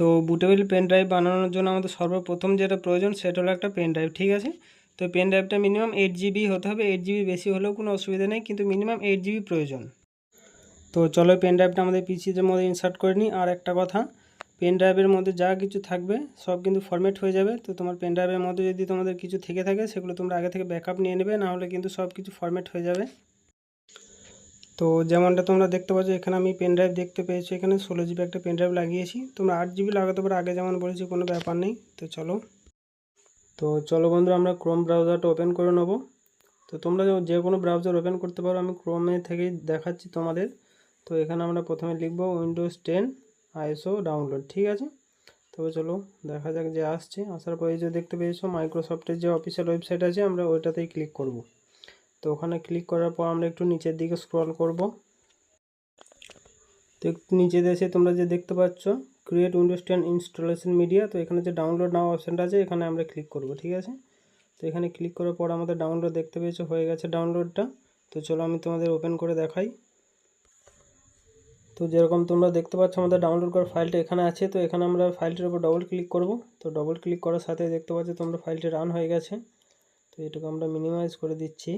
তো bootable pen drive বানানোর জন্য আমাদের সর্বপ্রথম যেটা প্রয়োজন সেটা হলো একটা পেন ড্রাইভ ঠিক আছে? তো পেন ড্রাইভটা মিনিমাম এইট জিবি হতে হবে। এইট জিবি বেশি হলেও কোনো অসুবিধা নেই, কিন্তু মিনিমাম এইট জিবি প্রয়োজন। তো চলো পেন ড্রাইভটা আমাদের পিসির মধ্যে ইনসার্ট করে নিই। আর একটা কথা পেন ড্রাইভের মধ্যে যা কিছু থাকবে সব কিন্তু ফরম্যাট হয়ে যাবে। তো তোমার পেন ড্রাইভের মধ্যে যদি তোমাদের কিছু থেকে থাকে, সেগুলো তোমরা আগে থেকে ব্যাকআপ নিয়ে নেবে, না হলে কিন্তু সব কিছু ফরম্যাট হয়ে যাবে। তো যেমনটা তোমরা দেখতে পাচ্ছ, এখানে আমি পেন ড্রাইভ দেখতে পেয়েছি। এখানে ষোলো জিবি একটা পেন ড্রাইভ লাগিয়েছি। তোমরা আট জিবি লাগাতে পারো, আগে যেমন বলেছি, কোনো ব্যাপার নেই। তো চলো। তো চলো বন্ধুরা, আমরা ক্রোম ব্রাউজারটা ওপেন করে নেব। তো তোমরা যে কোনো ব্রাউজার ওপেন করতে পারো, আমি ক্রোমে থেকেই দেখাচ্ছি তোমাদের। তো এখানে আমরা প্রথমে লিখব উইন্ডোজ টেন আইএসও ডাউনলোড ঠিক আছে? তবে চলো, দেখা যাক যে আসছে। আসার পরে যে দেখতে পেয়েছ মাইক্রোসফটের যে অফিসিয়াল ওয়েবসাইট আছে, আমরা ওইটাতেই ক্লিক করব। তো ওখানে ক্লিক করার পর আমরা একটু নিচের দিকে স্ক্রল করব। তো একটু নিচে এসে তোমরা যে দেখতে পাচ্ছ create Windows ten installation media তো এখানে যে ডাউনলোড নাও অপশানটা আছে, এখানে আমরা ক্লিক করব, ঠিক আছে? তো এখানে ক্লিক করার পর আমাদের ডাউনলোড দেখতে পেয়েছ, হয়ে গেছে ডাউনলোডটা তো চলো আমি তোমাদের ওপেন করে দেখাই। তো যেরকম তোমরা দেখতে পাচ্ছ, আমাদের ডাউনলোড করার ফাইলটা এখানে আছে, তো এখানে আমরা ফাইলটির উপর ডবল ক্লিক করব। তো ডবল ক্লিক করার সাথে দেখতে পাচ্ছ, তোমরা ফাইলটি রান হয়ে গেছে। তো এটুকু আমরা মিনিমাইজ করে দিচ্ছি।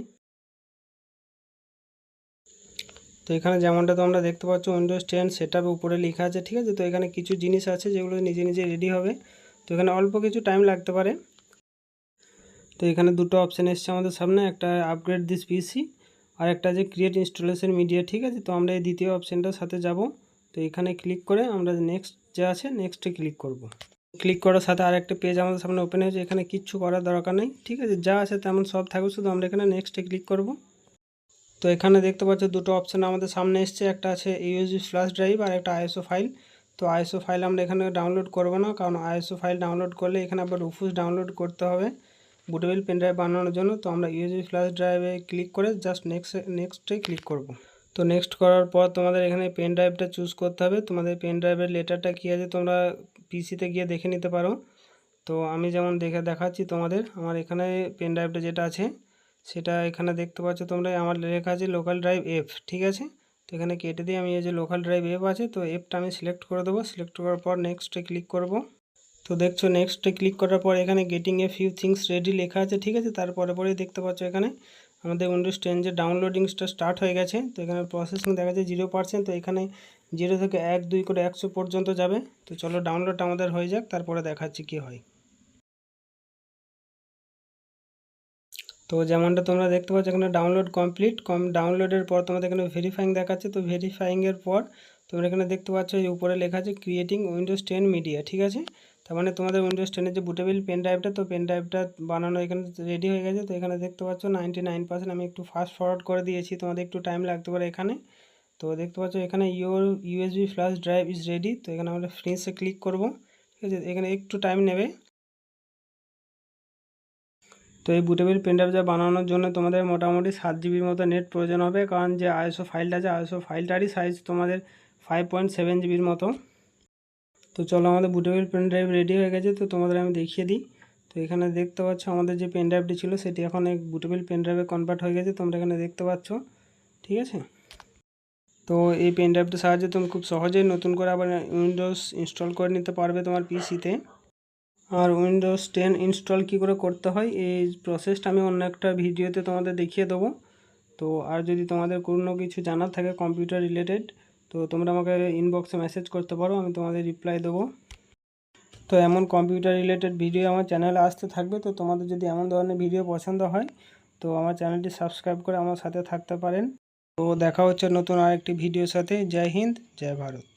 তো এখানে যেমনটা তোমরা দেখতে পাচ্ছ উইন্ডোজ টেন সেট উপরে লেখা আছে, ঠিক আছে? তো এখানে কিছু জিনিস আছে যেগুলো নিজে নিজে রেডি হবে। তো এখানে অল্প কিছু টাইম লাগতে পারে। তো এখানে দুটো অপশান এসছে আমাদের সামনে, একটা আপগ্রেড দিস পিসি আর একটা যে ক্রিয়েট ইনস্টলেশন মিডিয়া ঠিক আছে? তো আমরা এই দ্বিতীয় অপশানটার সাথে যাব। তো এখানে ক্লিক করে আমরা নেক্সট যে আছে নেক্সটে ক্লিক করব। ক্লিক করার সাথে আর একটা পেজ আমাদের সামনে ওপেন হয়েছে, এখানে কিচ্ছু করার দরকার নেই, ঠিক আছে? যা আছে তেমন সব থাকবে শুধু আমরা এখানে নেক্সটে ক্লিক করব। তো এখানে দেখতে পাচ্ছ দুটো অপশান আমাদের সামনে এসছে। একটা আছে ইউএসবি ফ্ল্যাশ ড্রাইভ আর একটা আইএসও ফাইল তো আইএসও ফাইল আমরা এখানে ডাউনলোড করব না, কারণ আইএসও ফাইল ডাউনলোড করলে এখানে আবার রুফুস ডাউনলোড করতে হবে বুটেবল পেন ড্রাইভ বানানোর জন্য। তো আমরা ইউএসবি ফ্ল্যাশ ড্রাইভে ক্লিক করে জাস্ট নেক্সট নেক্সটে ক্লিক করব। তো নেক্সট করার পর তোমাদের এখানে পেন ড্রাইভটা চুজ করতে হবে। তোমাদের পেন ড্রাইভের লেটারটা কী আছে তোমরা পিসিতে গিয়ে দেখে নিতে পারো। তো আমি যেমন দেখে দেখাচ্ছি তোমাদের, আমার এখানে পেন ড্রাইভটা যেটা আছে সেটা এখানে দেখতে পাচ্ছ তোমরা, আমার লেখা আছে লোকাল ড্রাইভ এফ ঠিক আছে? তো এখানে কেটে দিয়ে আমি এই যে লোকাল ড্রাইভ এফ আছে, তো এফটা আমি সিলেক্ট করে দেবো। সিলেক্ট করার পর নেক্সটে ক্লিক করব। তো দেখছ নেক্সটে ক্লিক করার পর এখানে getting a few things ready লেখা আছে, ঠিক আছে? তারপরে পরে দেখতে পাচ্ছ এখানে আমাদের উইন্ডোজ টেন যে ডাউনলোডিংসটা স্টার্ট হয়ে গেছে, তো এখানে প্রসেসিং দেখা যাচ্ছে জিরো পার্সেন্ট তো এখানে জিরো থেকে এক, দুই করে একশো পর্যন্ত যাবে। তো চলো ডাউনলোডটা আমাদের হয়ে যাক, তারপরে দেখাচ্ছি কি হয়। তো যেমনটা তোমরা দেখতে পাচ্ছ, এখানে ডাউনলোড কমপ্লিট কম ডাউনলোডের পর তোমাদের এখানে ভেরিফাইং দেখাচ্ছে, তো ভেরিফাইংয়ের পর তোমরা এখানে দেখতে পাচ্ছ, এই উপরে লেখা আছে ক্রিয়েটিং উইন্ডোজ টেন মিডিয়া ঠিক আছে? তার মানে তোমাদের উইন্ডোজ টেনের যে বুটেবিল পেন ড্রাইভটা তো পেন ড্রাইভটা বানানো এখানে রেডি হয়ে গেছে, তো এখানে দেখতে পাচ্ছ নাইনটি নাইন পার্সেন্ট আমি একটু ফাস্ট ফরওয়ার্ড করে দিয়েছি, তোমাদের একটু টাইম লাগতে পারে এখানে। তো দেখতে পাচ্ছ, এখানে your USB flash drive is ready তো এখানে আমরা ফিনিশে ক্লিক করব, ঠিক আছে? এখানে একটু টাইম নেবে। তো এই বুটেবিল ড্রাইভ যা বানানোর জন্য তোমাদের মোটামুটি সাত জিবির মতো নেট প্রয়োজন হবে, কারণ যে আইএসও ফাইলটা আছে আইএসও ফাইলটারই সাইজ তোমাদের ফাইভ পয়েন্ট সেভেন জিবির মতো। তো চলো আমাদের বুটেবিল পেন ড্রাইভ রেডি হয়ে গেছে, তো তোমাদের আমি দেখিয়ে দিই। তো এখানে দেখতে পাচ্ছ আমাদের যে পেন ড্রাইভটি ছিল, সেটি এখন এক বুটেবিল পেন ড্রাইভে কনভার্ট হয়ে গেছে, তোমরা এখানে দেখতে পাচ্ছ। ঠিক আছে? তো এই পেন ড্রাইভটার সাহায্যে তুমি খুব সহজেই নতুন করে আবার উইন্ডোজ ইনস্টল করে নিতে পারবে তোমার পিসিতে আর উইন্ডোজ টেন ইনস্টল কী করে করতে হয়, এই প্রসেসটা আমি অন্য একটা ভিডিওতে তোমাদের দেখিয়ে দেবো। তো আর যদি তোমাদের কোনো কিছু জানার থাকে কম্পিউটার রিলেটেড তো তোমরা আমাকে ইনবক্সে মেসেজ করতে পারো, আমি তোমাদের রিপ্লাই দেবো। তো এমন কম্পিউটার রিলেটেড ভিডিও আমার চ্যানেলে আসতে থাকবে, তো তোমাদের যদি এমন ধরনের ভিডিও পছন্দ হয়, তো আমার চ্যানেলটি সাবস্ক্রাইব করে আমার সাথে থাকতে পারেন। তো দেখা হচ্ছে নতুন আরেকটি ভিডিওর সাথে। জয় হিন্দ, জয় ভারত।